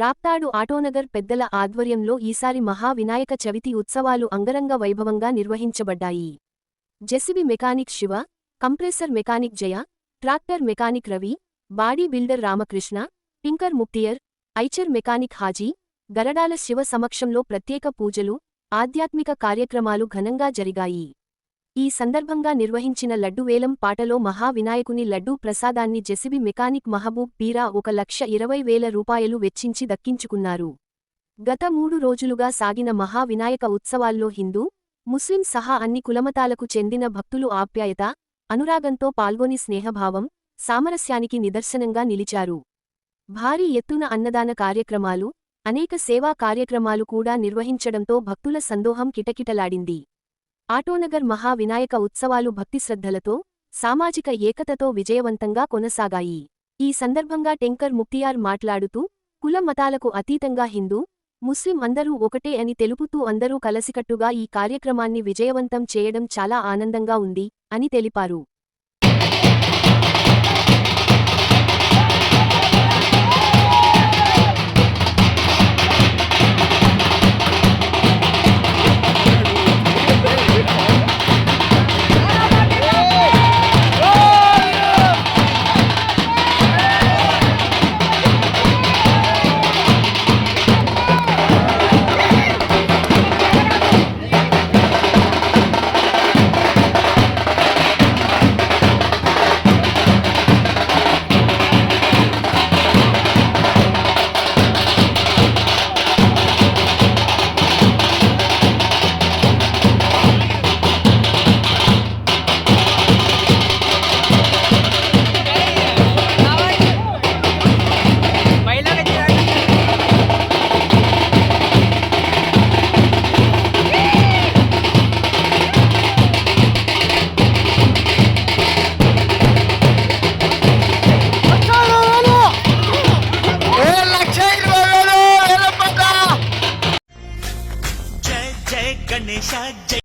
రాప్తాడు ఆటోనగర్ పెద్దల ఆధ్వర్యంలో ఈసారి మహా వినాయక చవితి ఉత్సవాలు అంగరంగ వైభవంగా నిర్వహించబడ్డాయి. JCB mechanic Shiva compressor mechanic Jaya tractor mechanic Ravi body builder Ramakrishna tinker Mukhtiar Eicher mechanic Haji Garadala Shiva సమక్షంలో ప్రత్యేక పూజలు ఆధ్యాత్మిక కార్యక్రమాలు ఘనంగా జరిగాయి. ఈ సందర్భంగా నిర్వహించిన లడ్డువేలం పాటలో మహా వినాయకుని లడ్డూ ప్రసాదాన్ని జెసిబి మెకానిక్ మహబూబ్ పీరా ఒక లక్ష ఇరవై వేల రూపాయలు వెచ్చించి దక్కించుకున్నారు. గత మూడు రోజులుగా సాగిన మహావినాయక ఉత్సవాల్లో హిందూ ముస్లిం సహా అన్ని కులమతాలకు చెందిన భక్తులు ఆప్యాయత అనురాగంతో పాల్గొని స్నేహభావం సామరస్యానికి నిదర్శనంగా నిలిచారు. భారీ ఎత్తున అన్నదాన కార్యక్రమాలు అనేక సేవా కార్యక్రమాలు కూడా నిర్వహించడంతో భక్తుల సందోహం కిటకిటలాడింది. ఆటోనగర్ మహా వినాయక ఉత్సవాలు భక్తిశ్రద్ధలతో సామాజిక ఏకతతో విజయవంతంగా కొనసాగాయి. ఈ సందర్భంగా టెంకర్ ముక్తియార్ మాట్లాడుతూ కుల మతాలకు అతీతంగా హిందూ ముస్లిం అందరూ ఒకటే అని తెలుపుతూ అందరూ కలసికట్టుగా ఈ కార్యక్రమాన్ని విజయవంతం చేయడం చాలా ఆనందంగా ఉంది అని తెలిపారు. ಸಜ್ಜ